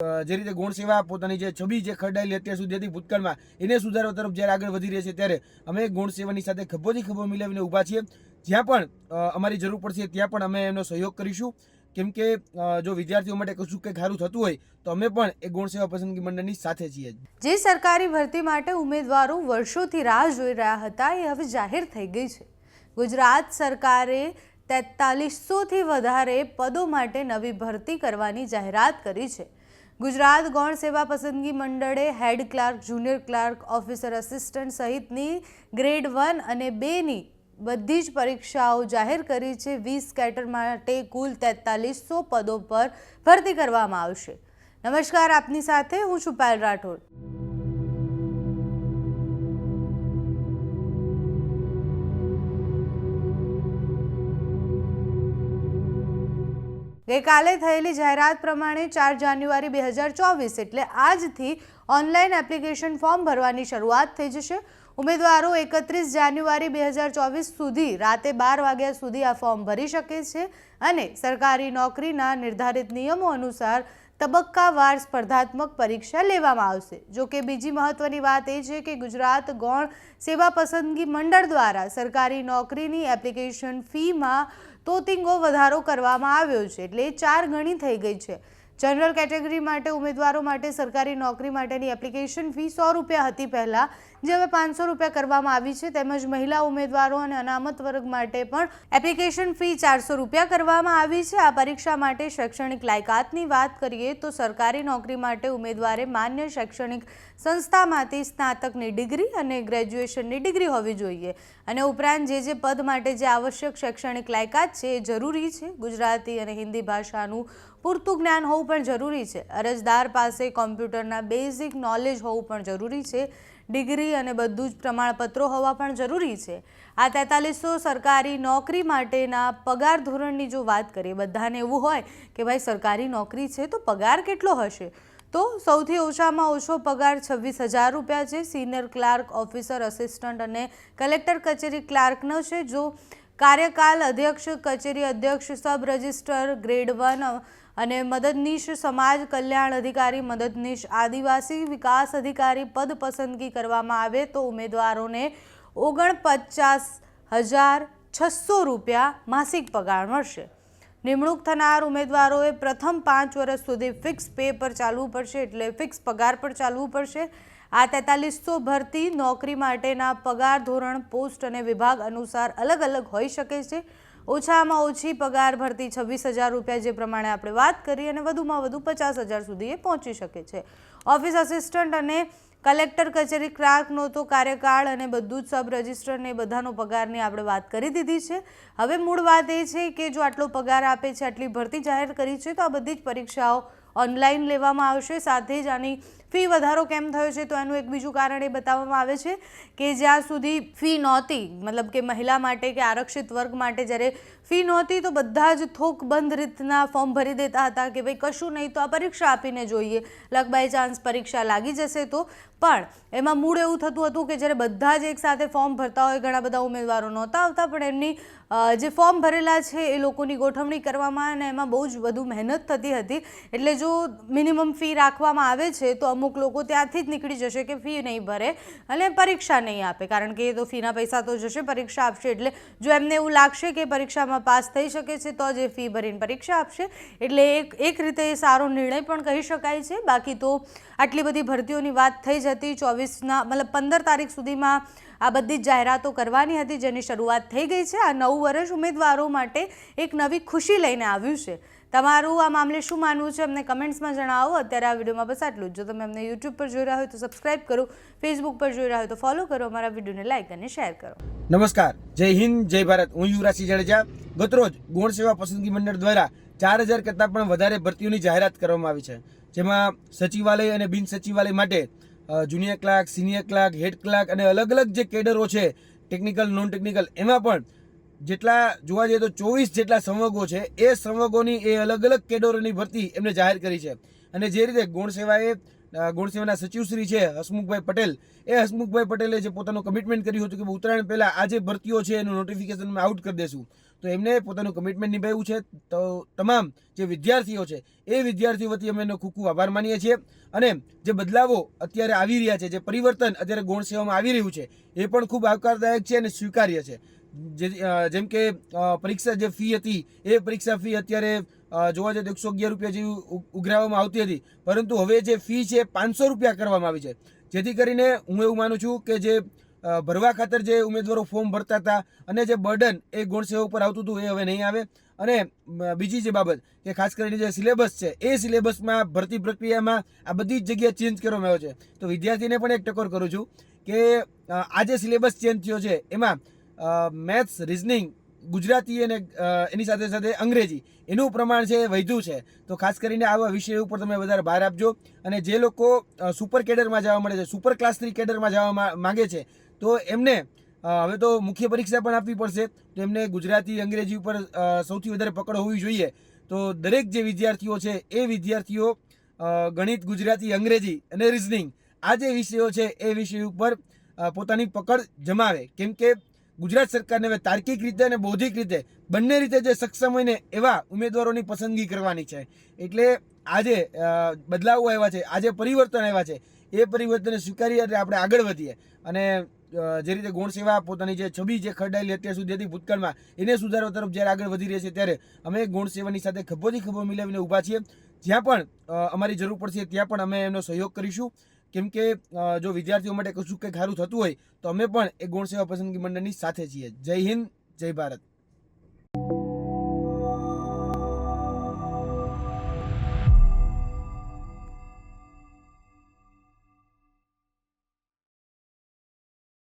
જે રીતે ગુણ સેવા પોતાની જે છબી જે ખરડાયેલી અત્યાર સુધી હતી ભૂતકાળમાં, એને સુધારવા તરફ જ્યારે આગળ વધી રહી છે ત્યારે અમે ગુણ સેવાની સાથે ખભોથી ખભો મિલાવીને ઊભા છીએ. જ્યાં પણ અમારી જરૂર પડશે ત્યાં પણ અમે એમનો સહયોગ કરીશું. કેમ કે જો વિદ્યાર્થીઓ માટે કશું કંઈક સારું થતું હોય, તો અમે પણ એ ગુણ સેવા પસંદગી મંડળની સાથે છીએ. જે સરકારી ભરતી માટે ઉમેદવારો વર્ષોથી રાહ જોઈ રહ્યા હતા, એ હવે જાહેર થઈ ગઈ છે. ગુજરાત સરકારે તેતાલીસોથી વધારે પદો માટે નવી ભરતી કરવાની જાહેરાત કરી છે. ગુજરાત ગૌણ સેવા પસંદગી મંડળે head clerk, junior clerk, officer assistant સહિતની ગ્રેડ વન અને બેની બધી જ પરીક્ષાઓ જાહેર કરી છે. વીસ કેટર માટે કુલ તેતાલીસો પદો પર ભરતી કરવામાં આવશે. નમસ્કાર, આપની સાથે હું છું પાયલ રાઠોડ. ગઈકાલે થયેલી જાહેરાત પ્રમાણે ચાર જાન્યુઆરી બે હજાર ચોવીસ એટલે આજથી ઓનલાઈન એપ્લિકેશન ફોર્મ ભરવાની શરૂઆત થઈ જશે. ઉમેદવારો એકત્રીસ જાન્યુઆરી બે હજાર ચોવીસ સુધી રાતે બાર વાગ્યા સુધી આ ફોર્મ ભરી શકે છે અને સરકારી નોકરીના નિર્ધારિત નિયમો અનુસાર તબક્કાવાર સ્પર્ધાત્મક પરીક્ષા લેવામાં આવશે. જો કે બીજી મહત્વની વાત એ છે કે ગુજરાત ગૌણ સેવા પસંદગી મંડળ દ્વારા સરકારી નોકરીની એપ્લિકેશન ફીમાં તોતિંગો વધારો કરવામાં આવ્યો છે. એટલે ચાર ગણી થઈ ગઈ છે. જનરલ કેટેગરી માટે, ઉમેદવારો માટે, સરકારી નોકરી માટેની એપ્લિકેશન ફી સો રૂપિયા હતી પહેલાં, જે હવે પાંચસો રૂપિયા કરવામાં આવી છે. તેમજ મહિલા ઉમેદવારો અને અનામત વર્ગ માટે પણ એપ્લિકેશન ફી ચારસો રૂપિયા કરવામાં આવી છે. આ પરીક્ષા માટે શૈક્ષણિક લાયકાતની વાત કરીએ તો સરકારી નોકરી માટે ઉમેદવારે માન્ય શૈક્ષણિક સંસ્થામાંથી સ્નાતકની ડિગ્રી અને ગ્રેજ્યુએશનની ડિગ્રી હોવી જોઈએ. અને ઉપરાંત જે જે પદ માટે જે આવશ્યક શૈક્ષણિક લાયકાત છે એ જરૂરી છે. ગુજરાતી અને હિન્દી ભાષાનું પૂરતું જ્ઞાન હોવું પણ જરૂરી છે. અરજદાર પાસે કોમ્પ્યુટરના બેઝિક નોલેજ હોવું પણ જરૂરી છે. ડિગ્રી અને બધું જ પ્રમાણપત્રો હોવા પણ જરૂરી છે. આ તેતાલીસો સરકારી નોકરી માટેના પગાર ધોરણની જો વાત કરીએ, બધાને એવું હોય કે ભાઈ સરકારી નોકરી છે તો પગાર કેટલો હશે? તો સૌથી ઓછામાં ઓછો પગાર છવ્વીસ હજાર રૂપિયા છે. સિનિયર ક્લાર્ક, ઓફિસર અસિસ્ટન્ટ અને કલેક્ટર કચેરી ક્લાર્કનો છે, જો કાર્યકાલ અધ્યક્ષ, કચેરી અધ્યક્ષ, સબ રજિસ્ટર ગ્રેડ વન અને મદદનીશ સમાજ કલ્યાણ અધિકારી મદદનીશ આદિવાસી વિકાસ અધિકારી પદ પસંદગી કરવામાં આવે તો ઉમેદવારોને ઓગણપચાસ હજાર છસો રૂપિયા માસિક પગાર મળશે. નિમણૂક થનાર ઉમેદવારોએ પ્રથમ પાંચ વર્ષ સુધી ફિક્સ પે પર ચાલવું પડશે એટલે ફિક્સ પગાર પર ચાલવું પડશે. આ તેતાલીસો ભરતી નોકરી માટેના પગાર ધોરણ, પોસ્ટ અને વિભાગ અનુસાર અલગ અલગ હોઈ શકે છે. ઓછામાં ઓછી પગાર ભરતી છવ્વીસ હજાર રૂપિયા જે પ્રમાણે આપણે વાત કરી અને વધુમાં વધુ પચાસ હજાર સુધી એ પહોંચી શકે છે. ઓફિસ આસિસ્ટન્ટ અને કલેક્ટર કચેરી ક્લાર્કનો તો કાર્યકાળ અને બધું જ સબ રજિસ્ટરને બધાનો પગારની આપણે વાત કરી દીધી છે. હવે મૂળ વાત એ છે કે જો આટલો પગાર આપે છે, આટલી ભરતી જાહેર કરી છે, તો આ બધી જ પરીક્ષાઓ ઓનલાઈન લેવામાં આવશે. સાથે જ આની ફી વધારો કેમ થયો છે તો એનું એક બીજું કારણ એ બતાવવામાં આવે છે કે જ્યાં સુધી ફી નહોતી, મતલબ કે મહિલા માટે કે આરક્ષિત વર્ગ માટે જ્યારે ફી નહોતી તો બધા જ થોક બંધ રીતના ફોર્મ ભરી દેતા હતા કે ભાઈ કશું નહીં તો આ પરીક્ષા આપીને જોઈએ. લક બાય ચાન્સ પરીક્ષા લાગી જશે તો. પણ એમાં મૂળ એવું થતું હતું કે જ્યારે બધા જ એકસાથે ફોર્મ ભરતા હોય, ઘણા બધા ઉમેદવારો નહોતા આવતા, પણ એમની જે ફોર્મ ભરેલા છે એ લોકોની ગોઠવણી કરવામાં અને એમાં બહુ જ વધુ મહેનત થતી હતી. એટલે જો મિનિમમ ફી રાખવામાં આવે છે, તો અમુક લોકો ત્યાંથી જ નીકળી જશે કે ફી નહીં ભરે અને પરીક્ષા નહીં આપે. કારણ કે એ તો ફીના પૈસા તો જશે, પરીક્ષા આપશે. એટલે જો એમને એવું લાગશે કે પરીક્ષામાં પાસ થઈ શકે છે, તો જ એ ફી ભરીને પરીક્ષા આપશે. એટલે એક એક રીતે એ સારો નિર્ણય પણ કહી શકાય છે. બાકી તો આટલી બધી ભરતીઓની વાત થઈ જ હતી ચોવીસના, મતલબ પંદર તારીખ સુધીમાં આ બધી જ જાહેરાતો કરવાની હતી, જેની શરૂઆત થઈ ગઈ છે. આ નવું વર્ષ ઉમેદવારો માટે એક નવી ખુશી લઈને આવ્યું છે. તમારું આ મામલે શું માનવું છે અમને કમેન્ટ્સમાં જણાવો. અત્યારે આ વિડીયોમાં બસ આટલું જ. જો તમે અમને યુટ્યુબ પર જોઈ રહ્યા હોય તો સબસ્ક્રાઇબ કરો ફેસબુક પર જોઈ રહ્યા હોય તો ફોલો કરો, અમારા વિડીયોને લાઇક અને શેર કરો. નમસ્કાર. જય હિન્દ, જય ભારત. હું યુવરાજસિંહ જાડેજા. ગતરોજ ગુણ સેવા પસંદગી મંડળ દ્વારા ચાર હજાર કરતાં પણ વધારે ભરતીઓની જાહેરાત કરવામાં આવી છે. જેમાં સચિવાલય અને બિન સચિવાલય માટે junior clerk senior clerk head clerk અને અલગ અલગ જે કેડરો છે ટેકનિકલ નોન ટેકનિકલ એમાં પણ જેટલા જોવા જઈએ તો ચોવીસ જેટલા સંવર્ગો છે. એ સંવર્ગોની એ અલગ અલગ કેડરોની ભરતી એમને જાહેર કરી છે. અને જે રીતે ગૌણ સેવાએ ગૌણ સેવાના સચિવશ્રી છે હસમુખભાઈ પટેલ, એ હસમુખભાઈ પટેલે જે પોતાનું કમિટમેન્ટ કર્યું હતું કે ઉત્તરાયણ પહેલાં આ જે ભરતીઓ છે એનું નોટિફિકેશન અમે આઉટ કરી દેશું. તો એમને પોતાનું કમિટમેન્ટ નિભાવ્યું છે. તો તમામ જે વિદ્યાર્થીઓ છે, એ વિદ્યાર્થીઓ વતી અમે એનો ખૂબ ખૂબ આભાર માનીએ છીએ. અને જે બદલાવો અત્યારે આવી રહ્યા છે, જે પરિવર્તન અત્યારે ગૌણ સેવામાં આવી રહ્યું છે, એ પણ ખૂબ આવકારદાયક છે અને સ્વીકાર્ય છે. જેમ કે પરીક્ષા જે ફી હતી, એ પરીક્ષા ફી અત્યારે જોવા જઈએ તો એકસો અગિયાર રૂપિયા જેવી ઉઘરાવવામાં આવતી હતી. પરંતુ હવે જે ફી છે પાંચસો રૂપિયા કરવામાં આવી છે. જેથી કરીને હું એવું માનું છું કે જે ભરવા ખાતર જે ઉમેદવારો ફોર્મ ભરતા હતા અને જે બર્ડન એ ગુણસેવા ઉપર આવતું હતું એ હવે નહીં આવે. અને બીજી જે બાબત કે ખાસ કરીને જે સિલેબસ છે, એ સિલેબસમાં ભરતી પ્રક્રિયામાં આ બધી જ જગ્યાએ ચેન્જ કરવામાં આવ્યો છે. તો વિદ્યાર્થીને પણ એક ટકોર કરું છું કે આ જે સિલેબસ ચેન્જ થયો છે, એમાં મેથ્સ, રિઝનિંગ, ગુજરાતી અને એની સાથે સાથે અંગ્રેજી. એનું પ્રમાણ છે વધ્યું છે. તો ખાસ કરીને આવા વિષય ઉપર તમે વધારે ભાર આપજો. અને જે લોકો સુપર કેડરમાં જવા મળે છે સુપર ક્લાસ થ્રી કેડરમાં જવા માગે છે, તો એમને હવે તો મુખ્ય પરીક્ષા પણ આપવી પડશે. તો એમને ગુજરાતી, અંગ્રેજી ઉપર સૌથી વધારે પકડ હોવી જોઈએ. તો દરેક જે વિદ્યાર્થીઓ છે, એ વિદ્યાર્થીઓ ગણિત, ગુજરાતી, અંગ્રેજી અને રિઝનિંગ, આ જે વિષયો છે, એ વિષય ઉપર પોતાની પકડ જમાવે. કેમ કે ગુજરાત સરકારને હવે તાર્કિક રીતે અને બૌદ્ધિક રીતે બંને રીતે જે સક્ષમ હોય ને એવા ઉમેદવારોની પસંદગી કરવાની છે. એટલે આજે બદલાવો આવ્યા છે, આજે પરિવર્તન આવ્યા છે. એ પરિવર્તનને સ્વીકારી એટલે આપણે આગળ વધીએ. અને જે રીતે ગુણ સેવા પોતાની જે છબી જે ખરડાયેલી અત્યાર સુધી હતી ભૂતકાળમાં, એને સુધારવા તરફ જ્યારે આગળ વધી રહી છે ત્યારે અમે ગુણ સેવાની સાથે ખભોથી ખભો મિલાવીને ઊભા છીએ. જ્યાં પણ અમારી જરૂર પડશે ત્યાં પણ અમે એમનો સહયોગ કરીશું. કેમ કે જો વિદ્યાર્થીઓ માટે કશું કંઈક સારું થતું હોય, તો અમે પણ એ ગુણ સેવા પસંદગી મંડળની સાથે છીએ. જય હિન્દ, જય ભારત.